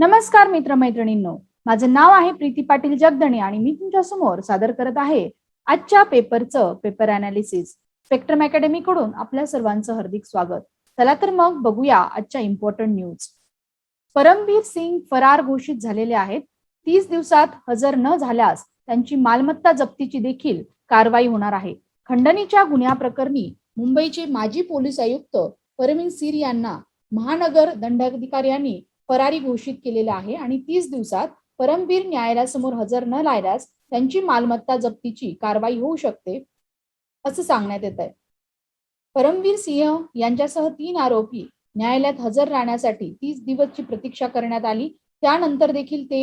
नमस्कार मित्रमैत्रिणींनो. माझं नाव आहे प्रीती पाटील जगदणे आणि मी तुमच्यासमोर सादर करत आहे आजच्या पेपरचं पेपर अनालिसिस स्पेक्ट्रम अकॅडमी कडून आपल्या सर्वांचं हार्दिक स्वागत. चला तर मग बघूया आजच्या इम्पॉर्टंट न्यूज परमबीर सिंग फरार घोषित झालेले आहेत. तीस दिवसात हजर न झाल्यास त्यांची मालमत्ता जप्तीची देखील कारवाई होणार आहे. खंडणीच्या गुन्ह्याप्रकरणी मुंबईचे माजी पोलीस आयुक्त परमवीर सिर यांना महानगर दंडाधिकाऱ्यांनी फरारी घोषित केलेला आहे आणि तीस दिवसात परमवीर न्यायालयासमोर हजर न राहिल्यास त्यांची मालमत्ता जप्तीची कारवाई होऊ शकते असं सांगण्यात येत आहे परमवीर सिंह यांच्यासह तीन आरोपी न्यायालयात हजर राहण्यासाठी तीस दिवसची प्रतीक्षा करण्यात आली. त्यानंतर देखील ते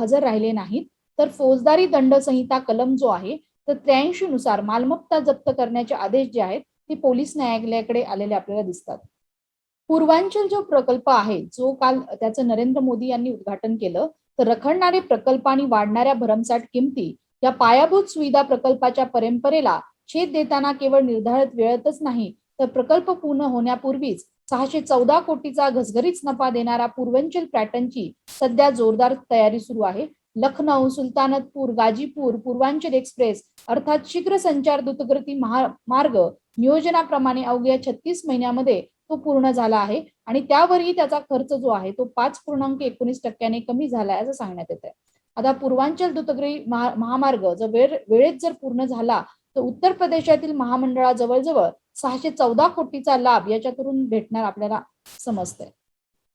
हजर राहिले नाहीत. तर फौजदारी दंड संहिता कलम जो आहे तर त्र्याऐंशी नुसार मालमत्ता जप्त करण्याचे आदेश जे आहेत ते पोलीस न्यायालयाकडे आलेले आपल्याला दिसतात. पूर्वांचल जो प्रकल्प आहे जो काल त्याचं नरेंद्र मोदी यांनी उद्घाटन केलं तर रखडणारे प्रकल्प आणि वाढणाऱ्या भरमसाठ किमती या पायाभूत सुविधा प्रकल्पाच्या परंपरेला छेद देताना केवळ निर्धारित वेळेतच नाही तर प्रकल्प पूर्ण होण्यापूर्वीच सहाशे चौदा कोटीचा घसघरीच नफा देणारा पूर्वांचल पॅटर्नची सध्या जोरदार तयारी सुरू आहे. लखनौ सुलतानतपूर गाजीपूर पूर्वांचल एक्सप्रेस अर्थात शीघ्र संचार द्रुतगती महामार्ग नियोजनाप्रमाणे अवघ्या छत्तीस महिन्यामध्ये तो पूर्ण झाला आहे आणि त्यावरही त्याचा खर्च जो आहे तो पाच पूर्णांक एकोणीस टक्क्याने कमी झालाय असं सांगण्यात येत आहे आता पूर्वांचल द्रुतगती महामार्ग जर वेळ वेळेत जर पूर्ण झाला तर उत्तर प्रदेशातील महामंडळा जवळजवळ सहाशे चौदा कोटीचा लाभ याच्यातून भेटणार आपल्याला समजतंय.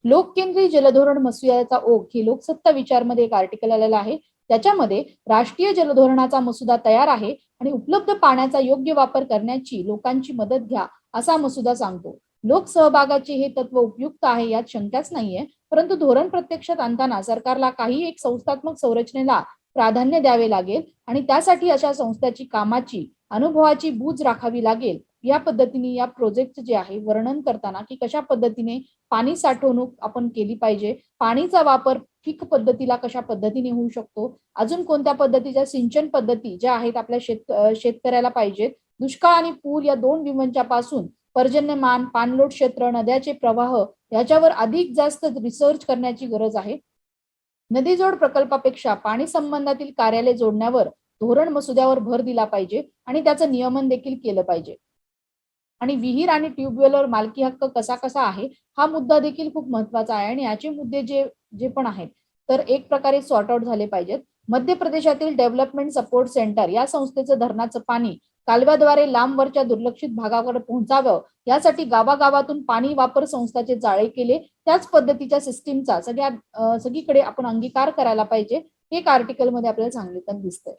लोककेंद्रीय जलधोरण मसुद्याचा ओघ ही लोकसत्ता विचारमध्ये एक आर्टिकल आलेला आहे. त्याच्यामध्ये राष्ट्रीय जलधोरणाचा मसुदा तयार आहे आणि उपलब्ध पाण्याचा योग्य वापर करण्याची लोकांची मदत घ्या असा मसुदा सांगतो. लोकसहभागाची हे तत्व उपयुक्त आहे यात शंकाच नाहीये. परंतु धोरण प्रत्यक्षात आणताना सरकारला काही एक संस्थात्मक संरचनेला प्राधान्य द्यावे लागेल आणि त्यासाठी अशा संस्थाची कामाची अनुभवाची बूज राखावी लागेल. या पद्धतीने या प्रोजेक्ट जे आहे वर्णन करताना की कशा पद्धतीने पाणी साठवणूक आपण केली पाहिजे पाणीचा वापर पीक पद्धतीला कशा पद्धतीने होऊ शकतो अजून कोणत्या पद्धतीच्या सिंचन पद्धती ज्या आहेत आपल्या शेत शेतकऱ्याला पाहिजेत दुष्काळ आणि पूर या दोन विमंचापासून पर्जन्यमान पाणलोट क्षेत्र नद्याचे प्रवाह याच्यावर अधिक जास्त रिसर्च करण्याची गरज आहे. नदीजोड प्रकल्पापेक्षा पाणी संबंधातील कार्यालय जोडण्यावर धोरण मसुद्यावर भर दिला पाहिजे आणि त्याचं नियमन देखील केलं पाहिजे. आणि विहीर आणि ट्यूबवेलवर मालकी हक्क कसा कसा आहे हा मुद्दा देखील खूप महत्त्वाचा आहे आणि याचे मुद्दे जे जे पण आहेत तर एक प्रकारे सॉर्ट आउट झाले पाहिजेत. मध्य प्रदेशातील डेव्हलपमेंट सपोर्ट सेंटर या संस्थेचं धरणाचं पाणी कालव्याद्वारे लांबवरच्या दुर्लक्षित भागाकडे पोहोचावं यासाठी गावागावातून पाणी वापर संस्थाचे जाळे केले. त्याच पद्धतीच्या सिस्टीमचा सगळ्या सगळीकडे आपण अंगीकार करायला पाहिजे. हे एक आर्टिकलमध्ये आपल्याला सांगितलं दिसतंय.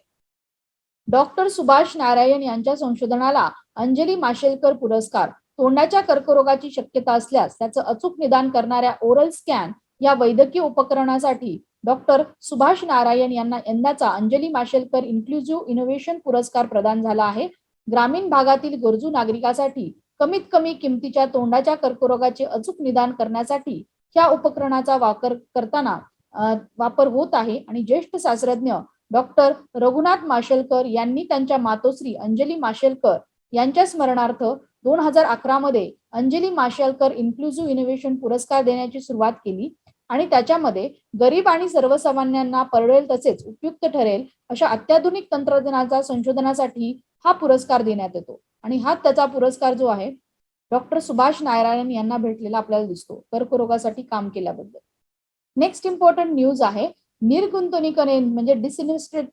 डॉक्टर सुभाष नारायण यांच्या संशोधनाला अंजली माशेलकर पुरस्कार तोंडाच्या कर्करोगाची शक्यता असल्यास त्याचं अचूक निदान करणाऱ्या ओरल स्कॅन या वैद्यकीय उपकरणासाठी डॉक्टर सुभाष नारायण यांना यंदाचा अंजली माशेलकर इन्क्लुझिव्ह इनोव्हेशन पुरस्कार प्रदान झाला आहे. ग्रामीण भागातील गरजू नागरिकासाठी कमीत कमी किमतीच्या तोंडाच्या कर्करोगाचे अचूक निदान करण्यासाठी ह्या उपकरणाचा वापर करताना वापर होत आहे. आणि ज्येष्ठ शास्त्रज्ञ डॉक्टर रघुनाथ माशेलकर यांनी त्यांच्या मातोश्री अंजली माशेलकर यांच्या स्मरणार्थ दोन हजार अकरा मध्ये अंजली माशेलकर इन्क्लुझिव्ह इनोव्हेशन पुरस्कार देण्याची सुरुवात केली. आणि त्याच्यामध्ये गरीब आणि सर्वसामान्यांना परवडेल तसेच उपयुक्त ठरेल अशा अत्याधुनिक तंत्रज्ञानाचा संशोधनासाठी हा पुरस्कार देण्यात येतो. आणि हा त्याचा पुरस्कार जो आहे डॉक्टर सुभाष नारायण यांना भेटलेला आपल्याला दिसतो कर्करोगासाठी काम केल्याबद्दल. नेक्स्ट इम्पॉर्टंट न्यूज आहे निर्गुंतवणुकीने म्हणजे डिसइन्व्हेस्टेड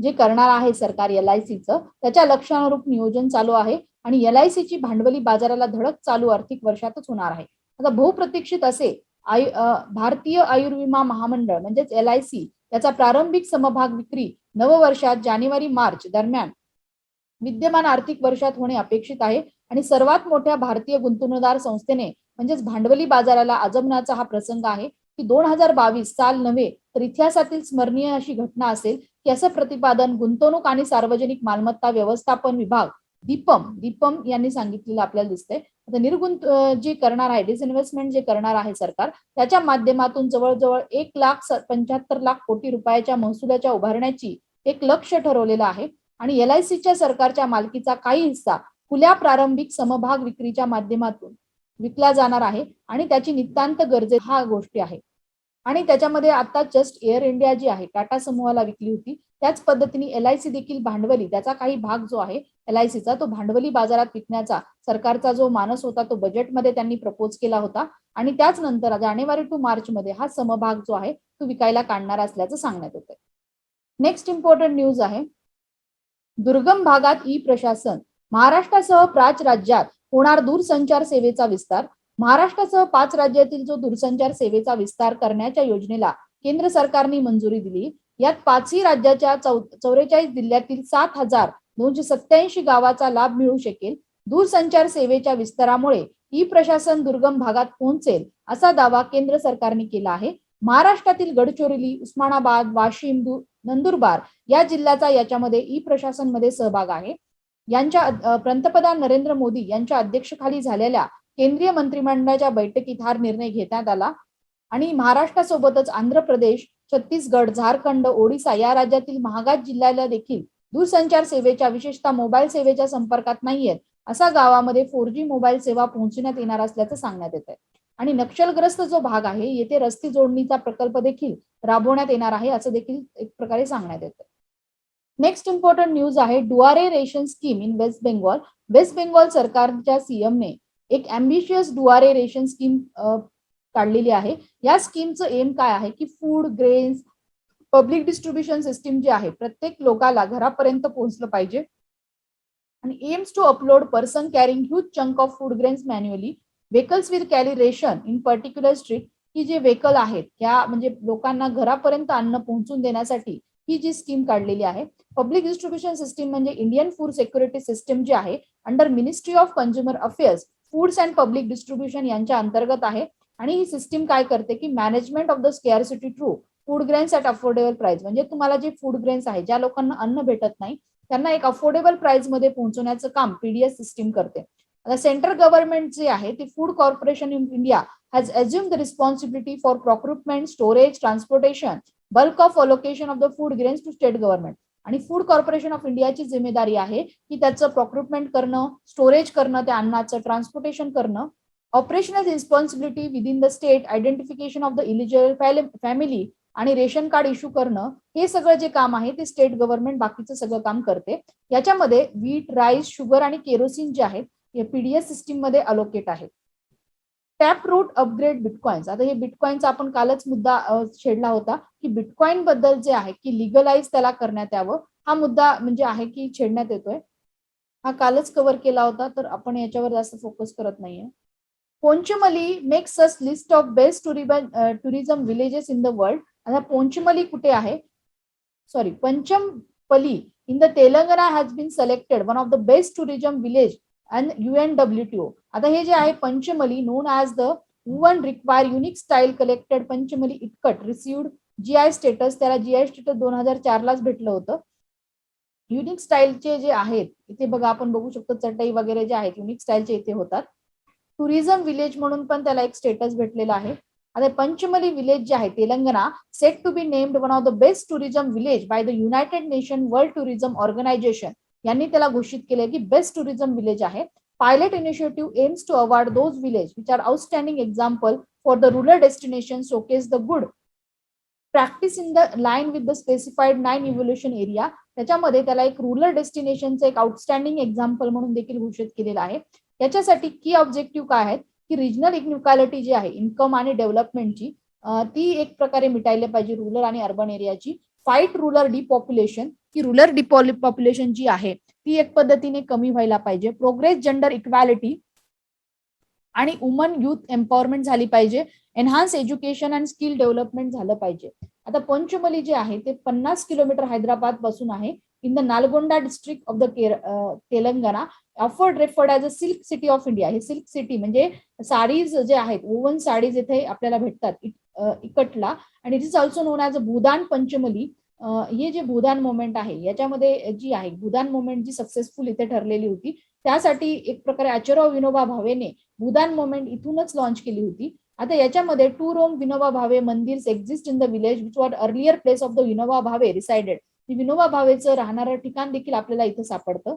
जे करणार आहे सरकार एल आय सीचं त्याच्या लक्षानुरूप नियोजन चालू आहे आणि एल आय सीची भांडवली बाजाराला धडक चालू आर्थिक वर्षातच होणार आहे. आता बहुप्रतीक्षित असे आयु भारतीय आयुर्विमा महामंडळ म्हणजेच एल आय सी याचा प्रारंभिक समभाग विक्री नववर्षात जानेवारी मार्च दरम्यान विद्यमान आर्थिक वर्षात होणे अपेक्षित आहे आणि सर्वात मोठ्या भारतीय गुंतवणूकदार संस्थेने म्हणजेच भांडवली बाजाराला आजमण्याचा हा प्रसंग आहे की दोन हजार बावीस साल नव्हे तर इतिहासातील स्मरणीय अशी घटना असेल की असं प्रतिपादन गुंतवणूक आणि सार्वजनिक मालमत्ता व्यवस्थापन विभाग दीपम दीपम यांनी सांगितलेलं आपल्याला दिसतंय. आता निर्गुंत जे करणार आहे डिसइन्व्हेस्टमेंट जे करणार आहे सरकार त्याच्या माध्यमातून जवळजवळ एक लाख पंच्याहत्तर लाख कोटी रुपयाच्या महसुलाच्या उभारण्याची एक लक्ष ठरवलेलं आहे. आणि एल आय सीच्या सरकारच्या मालकीचा काही हिस्सा खुल्या प्रारंभिक समभाग विक्रीच्या माध्यमातून विकला जाणार आहे. आणि त्याची नितांत गरजे हा गोष्टी आहे. आणि त्याच्यामध्ये आता जस्ट एअर इंडिया जी आहे टाटा समूहाला विकली होती त्याच पद्धतीने एल आय सी देखील भांडवली त्याचा काही भाग जो आहे एल आय सीचा तो भांडवली बाजारात विकण्याचा सरकारचा जो मानस होता तो बजेटमध्ये त्यांनी प्रपोज केला होता. आणि त्याच नंतर जानेवारी टू मार्च मध्ये हा समभाग जो आहे तो विकायला काढणार असल्याचं सांगण्यात येत नेक्स्ट इम्पॉर्टंट न्यूज आहे. दुर्गम भागात ई प्रशासन महाराष्ट्रासह प्राच राज्यात होणार दूरसंचार सेवेचा विस्तार महाराष्ट्रासह पाच राज्यातील जो दूरसंचार सेवेचा विस्तार करण्याच्या योजनेला केंद्र सरकारने मंजुरी दिली. यात पाचही राज्याच्या चौवेचाळीस जिल्ह्यातील सात हजार दोनशे सत्याऐंशी गावाचा लाभ मिळू शकेल. दूरसंचार सेवेच्या विस्तारामुळे ई प्रशासन दुर्गम भागात पोहोचेल असा दावा केंद्र सरकारने केला आहे. महाराष्ट्रातील गडचिरोली उस्मानाबाद वाशिम नंदुरबार या जिल्ह्याचा याच्यामध्ये ई प्रशासनमध्ये सहभाग आहे. यांच्या पंतप्रधान नरेंद्र मोदी यांच्या अध्यक्षखाली झालेल्या केंद्रीय मंत्रिमंडळाच्या बैठकीत हा निर्णय घेण्यात आला. आणि महाराष्ट्रासोबतच आंध्र प्रदेश छत्तीसगड झारखंड ओडिसा या राज्यातील महागात जिल्ह्याला देखील दूरसंचार सेवेच्या विशेषतः मोबाईल सेवेच्या संपर्कात नाहीयेत असा गावामध्ये फोर जी मोबाईल सेवा पोहोचण्यात येणार असल्याचं सांगण्यात येत आहे आणि नक्षलग्रस्त जो भाग आहे येथे रस्ते जोडणीचा प्रकल्प देखील राबवण्यात येणार आहे असं देखील एक प्रकारे सांगण्यात येतं नेक्स्ट इम्पॉर्टंट न्यूज आहे Duare ration scheme in West Bengal West Bengal सरकारच्या सीएमने एक अम्बिशियस डुआरे रेशन स्कीम काढलेली आहे. या स्कीमचं एम काय आहे? की food grains public distribution system जे आहे प्रत्येक लोकाला घरापर्यंत पोहोचलं पाहिजे. आणि aims to upload person carrying huge chunk of food grains manually vehicles with carry ration in particular street ही जे व्हेकल आहेत त्या म्हणजे लोकांना घरापर्यंत अन्न पोहोचून देण्यासाठी ही जी स्कीम काढलेली आहे पब्लिक डिस्ट्रीब्युशन सिस्टीम म्हणजे इंडियन फूड सिक्युरिटी सिस्टीम जी आहे under ministry of consumer affairs foods and public distribution यांच्या अंतर्गत आहे. आणि ही सिस्टीम काय करते की management of the scarcity through food grains at affordable price म्हणजे तुम्हाला जे फूड ग्रेन्स आहे ज्या लोकांना अन्न भेटत नाही त्यांना एक अफोर्डेबल प्राइसमध्ये पोहोचवण्याचं काम पीडीएस सिस्टीम करते. आता सेंट्रल गव्हर्नमेंट जे आहे ते food corporation in India has assume the responsibility for procurement storage transportation bulk of allocation of the food grains to state government आणि फूड कॉर्पोरेशन ऑफ इंडियाची जिम्मेदारी आहे की त्याचं प्रॉक्रुटमेंट करणं स्टोरेज करणं त्या अन्नाचं ट्रान्सपोर्टेशन करणं. Operational responsibility within the state identification of the eligible family आणि रेशन कार्ड इश्यू करणं हे सगळं जे काम आहे ते स्टेट गव्हर्नमेंट बाकीचं सगळं काम करते. याच्यामध्ये वीट राईस शुगर आणि केरोसिन जे आहेत हे पीडीएस सिस्टीममध्ये अलोकेट आहेत. Taproot upgrade bitcoins. आता हे बिटकॉइनचा आपण कालच मुद्दा छेडला होता की बिटकॉइनबद्दल जे आहे की लिगलाइज त्याला करण्यात यावं हा मुद्दा म्हणजे आहे की छेडण्यात येतोय. हा कालच कव्हर केला होता तर आपण याच्यावर जास्त फोकस करत नाहीये. Pochampally makes as list of best टुरिबन tourism villages in the world आता पोंचमली कुठे आहे? Sorry Pochampally in the Telangana has been selected one of the best tourism village and UNWTO आता हे जे आहे Pochampally known as the one require unique style collected Pochampally ikat received GI status त्याला जी आय status दोन हजार चारलाच भेटलं होतं. युनिक स्टाईलचे जे आहेत इथे बघा आपण बघू शकतो चटई वगैरे जे आहेत युनिक स्टाईलचे इथे होतात. टुरिझम विलेज म्हणून पण त्याला एक स्टेटस भेटलेला आहे. आता पंचमली विलेज जे आहे Telangana set to be named one of the best tourism village by the United Nation World Tourism Organisation यांनी त्याला घोषित केले की बेस्ट टुरिझम विलेज आहे. Pilot initiative aims to award those village which are outstanding example for the rural destination showcase the good practice in the line with the specified nine evolution area त्याच्यामध्ये त्याला एक rural डेस्टिनेशनचं एक outstanding example म्हणून देखील घोषित केलेलं आहे. याच्यासाठी की ऑब्जेक्टिव्ह काय आहेत? की रिजनल इनइक्वालिटी जी आहे इन्कम आणि डेव्हलपमेंटची ती एक प्रकारे मिटायला पाहिजे रुरल आणि अर्बन एरियाची फाईट रुरल डिपॉप्युलेशन की रुरल पॉप्युलेशन जी आहे ती एक पद्धतीने कमी व्हायला पाहिजे. प्रोग्रेस जेंडर इक्वॅलिटी आणि वुमन युथ एम्पॉवरमेंट झाली पाहिजे. Enhance education and skill development झालं पाहिजे. आता पंचमली जे आहे ते पन्नास किलोमीटर हैदराबादपासून आहे. In the Nalgonda district of the Telangana afford referred as a silk city of India हे सिल्क सिटी म्हणजे साडीज जे आहेत वुवन साडीज इथे आपल्याला भेटतात इकटला. आणि it is also known as a Bhoodan Pochampally हे जे भूदान मुवमेंट आहे याच्यामध्ये जी आहे भूदान मुवमेंट जी सक्सेसफुल इथे ठरलेली होती त्यासाठी एक प्रकारे आचराव विनोबा भावेने भूदान मुवमेंट इथूनच लॉन्च केली होती. आता याच्यामध्ये to Rome Vinoba Bhave Mandir exist in the village which were earlier place of the Vinoba Bhave resided Vinoba भावेचं राहणारं ठिकाण देखील आपल्याला इथं सापडतं.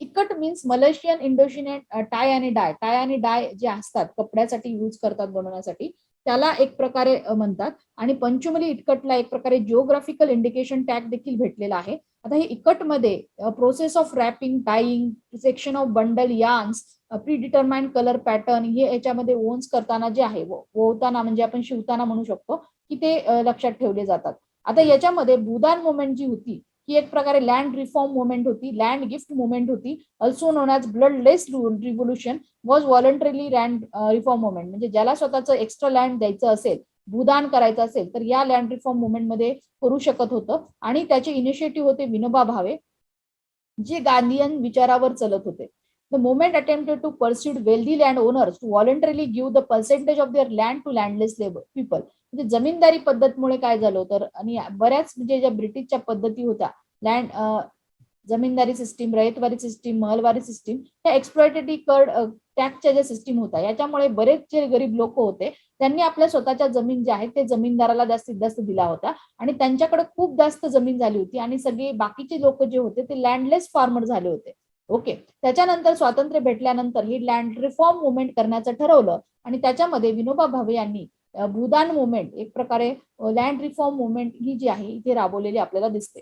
Ikat means Malaysian Indonesian tie आणि डाय टाय आणि डाय जे असतात कपड्यासाठी यूज करतात बनवण्यासाठी. त्याला एक प्रकारे म्हणतात. आणि पंचमली इटकटला एक प्रकारे जिओग्राफिकल इंडिकेशन टॅग देखील भेटलेला आहे. आता हे इकटमध्ये process of wrapping tying section of bundle yarns predetermined colour pattern हे याच्यामध्ये ओन्स करताना जे आहे वो- ओवताना म्हणजे आपण शिवताना म्हणू शकतो की ते लक्षात ठेवले जातात. आता याच्यामध्ये भूदान मुवमेंट जी होती ही एक प्रकारे लँड रिफॉर्म मुवमेंट होती लँड गिफ्ट मुवमेंट होती. Also known as bloodless revolution was voluntarily land reform movement म्हणजे ज्याला स्वतःचं एक्स्ट्रा लँड द्यायचं असेल भूदान करायचं असेल तर या लँड रिफॉर्म मुवमेंटमध्ये करू शकत होतं. आणि त्याचे इनिशिएटिव्ह होते विनोबा भावे जे गांधीयन विचारावर चलत होते. The movement attempted to persuade wealthy land owners voluntarily give give the of of land land to landless labour people म्हणजे जमीनदारी पद्धतमुळे काय झालं तर आणि बऱ्याच म्हणजे ज्या ब्रिटिशच्या पद्धती होत्या land zamindari system ryotwari system mahalwari system त्या एक्सप्लॉयटेटी कर्ड टॅक्सच्या ज्या सिस्टीम होत्या याच्यामुळे बरेच जे गरीब लोक होते त्यांनी आपल्या स्वतःच्या जमीन ज्या आहेत ते जमीनदाराला जास्तीत जास्त दिला होता. आणि त्यांच्याकडे खूप जास्त जमीन झाली होती आणि सगळे बाकीचे लोक जे होते ते लँडलेस फार्मर झाले होते. ओके त्याच्यानंतर स्वातंत्र्य भेटल्यानंतर ही लँड रिफॉर्म मुवमेंट करण्याचं ठरवलं आणि त्याच्यामध्ये विनोबा भावे यांनी भूदान मुवमेंट एक प्रकारे लँड रिफॉर्म मुवमेंट ही जी आहे इथे राबवलेली आपल्याला दिसते.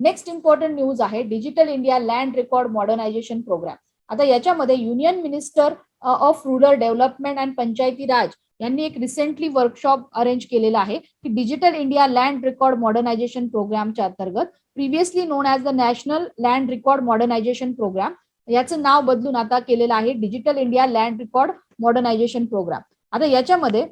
नेक्स्ट इम्पॉर्टंट न्यूज आहे digital India land record modernisation programme आता याच्यामध्ये union minister of rural development and Panchayati Raj यांनी एक रिसेंटली वर्कशॉप अरेंज केलेला आहे की digital India land record modernisation प्रोग्रामच्या अंतर्गत previously known as the national land record modernisation programme याचं नाव बदलून आता केलेलं आहे digital India land record modernisation programme आता याच्यामध्ये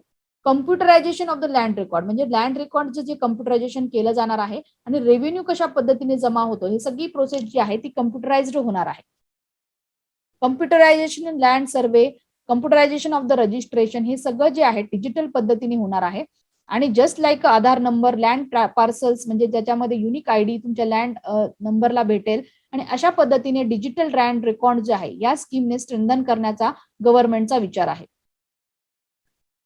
computerisation of the land record म्हणजे लँड रेकॉर्डचं जे कम्प्युटरायझेशन केलं जाणार आहे आणि रेव्हेन्यू कशा पद्धतीने जमा होतो ही सगळी प्रोसेस जी आहे ती कम्प्युटराइज्ड होणार आहे. Computerisation in land survey computerisation of the registration हे सगळं जे आहे डिजिटल पद्धतीने होणार आहे. आणि just like Aadhaar number land parcels म्हणजे ज्याच्यामध्ये युनिक आयडी तुमच्या लँड नंबरला भेटेल. आणि अशा पद्धतीने डिजिटल लँड रेकॉर्ड जे आहे या स्कीमने स्ट्रेंथन करण्याचा गव्हर्नमेंटचा विचार आहे.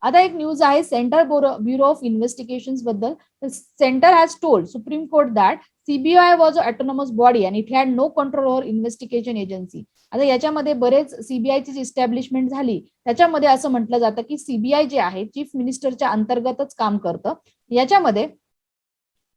आता एक न्यूज आहे centre bureau of इन्व्हेस्टिगेशनबद्दल. Centre has told Supreme Court that CBI was a autonomous body आणि it had no control over investigation agency आता याच्यामध्ये बरेच सीबीआयची जी इस्टॅब्लिशमेंट झाली. त्याच्यामध्ये असं म्हटलं जातं की सीबीआय जे आहे चीफ मिनिस्टरच्या अंतर्गतच काम करतं. याच्यामध्ये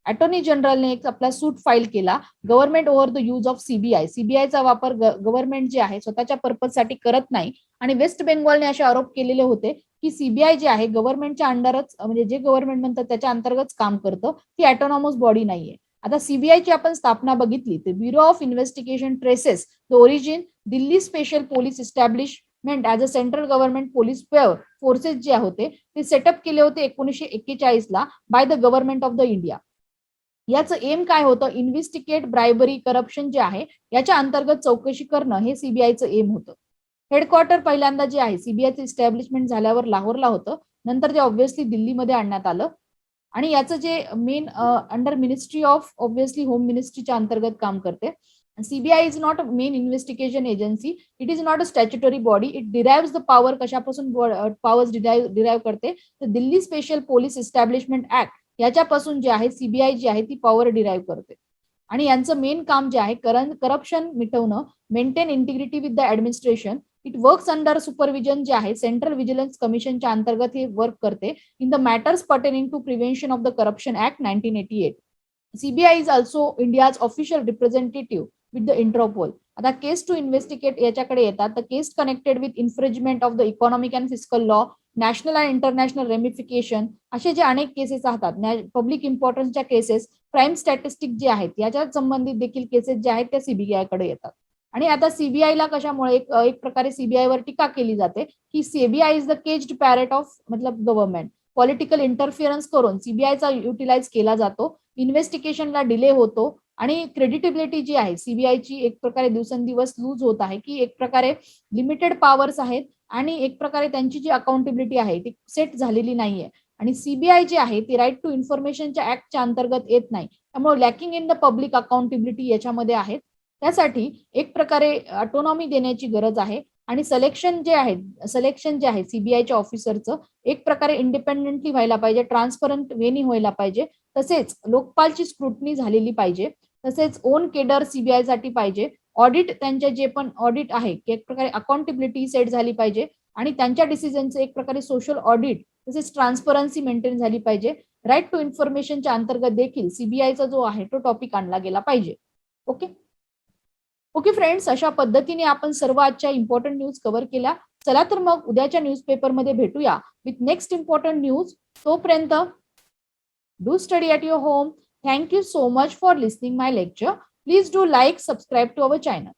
अटॉर्नी जनरलने एक आपला सूट फाईल केला. Government over the use of CBI सीबीआयचा वापर गव्हर्नमेंट जे आहे स्वतःच्या पर्पजसाठी करत नाही. आणि वेस्ट बेंगॉलने असे आरोप केलेले होते की सीबीआय जे आहे गव्हर्नमेंटच्या अंडरच म्हणजे जे गव्हर्नमेंट म्हणतात त्याच्या अंतर्गत काम करतं ती ऑटोनॉमस बॉडी नाहीये. आता सीबीआयची आपण स्थापना बघितली. तर bureau of investigation traces the origin Delhi special police establishment as a central government police forces जे होते ते सेटअप केले होते एकोणीसशे एक्केचाळीस ला by the government of the India याचं एम काय होतं? इन्व्हेस्टिगेट ब्रायबरी करप्शन जे आहे याच्या अंतर्गत चौकशी करणं हे सीबीआयचं एम होतं. हेडक्वार्टर पहिल्यांदा जे आहे सीबीआयचं इस्टॅब्लिशमेंट झाल्यावर लाहोरला होतं. नंतर ते ऑब्व्हियसली दिल्लीमध्ये आणण्यात आलं आणि याचं जे main under ministry of obviously home मिनिस्ट्रीच्या अंतर्गत काम करते. CBI is not a main investigation agency it is not a statutory body it derive the power कशापासून पॉवर्स डिराईव्ह करते? तर Delhi special police establishment act याच्यापासून जे आहे सीबीआय जी आहे ती पॉवर डिराईव्ह करते. आणि यांचं मेन काम जे आहे corruption मिटवणं maintain integrity with the administration it works under supervision जे आहे सेंट्रल व्हिजिलन्स कमिशनच्या अंतर्गत हे वर्क करते. In the matters pertaining to prevention of the corruption act nineteen eighty eight CBI is also India's official representative with the Interpol आता case to investigate याच्याकडे येतात. तर case connected with infringement of the economic and fiscal law national and international ramification असे जे अनेक cases राहतात. Public इम्पॉर्टन्सच्या cases crime statistic जे आहेत याच्या संबंधित देखील केसेस जे आहेत त्या सीबीआयकडे येतात. आणि आता सीबीआयला कशामुळे एक एक प्रकारे सीबीआयवर टीका केली जाते की CBI is the caged parrot of मतलब गव्हर्नमेंट पॉलिटिकल इंटरफिअरन्स करून सीबीआयचा युटिलाइज केला जातो इन्व्हेस्टिगेशनला डिले होतो आणि क्रेडिटेबिलिटी जी आहे सीबीआयची एक प्रकारे दिवसेंदिवस लूज होत आहे की एक प्रकारे लिमिटेड पॉवर्स आहेत आणि एक प्रकारे त्यांची जी अकाउंटेबिलिटी आहे ती सेट झालेली नाहीये. आणि सीबीआय जी आहे ती राईट टू इन्फॉर्मेशनच्या ऍक्टच्या अंतर्गत येत नाही. त्यामुळे lacking in the public accountability याच्यामध्ये आहेत. त्यासाठी एक प्रकारे ऑटोनॉमी देण्याची गरज आहे. आणि सिलेक्शन जे आहे सिलेक्शन जे आहे सीबीआयच्या ऑफिसरचं एक प्रकारे इंडिपेंडेंटली व्हायला पाहिजे ट्रान्सपरंट वेनी व्हायला पाहिजे. तसेच लोकपालची स्क्रुटनी झालेली पाहिजे. तसेच ओन केडर सीबीआयसाठी पाहिजे. ऑडिट त्यांचे जे पण ऑडिट आहे की एक प्रकारे अकाउंटेबिलिटी सेट झाली पाहिजे. आणि त्यांच्या डिसिजनचं एक प्रकारे सोशल ऑडिट तसेच ट्रान्सपरन्सी मेंटेन झाली पाहिजे. राईट टू इन्फॉर्मेशनच्या अंतर्गत देखील सीबीआयचा जो आहे तो टॉपिक आणला गेला पाहिजे. ओके ओके फ्रेंड्स अशा पद्धतीने आपण सर्व आजच्या इम्पॉर्टंट न्यूज कव्हर केल्या. चला तर मग उद्याच्या न्यूजपेपरमध्ये भेटूया विथ नेक्स्ट इम्पॉर्टंट न्यूज तोपर्यंत do study at your home thank you so much for listening my lecture please do like subscribe to our channel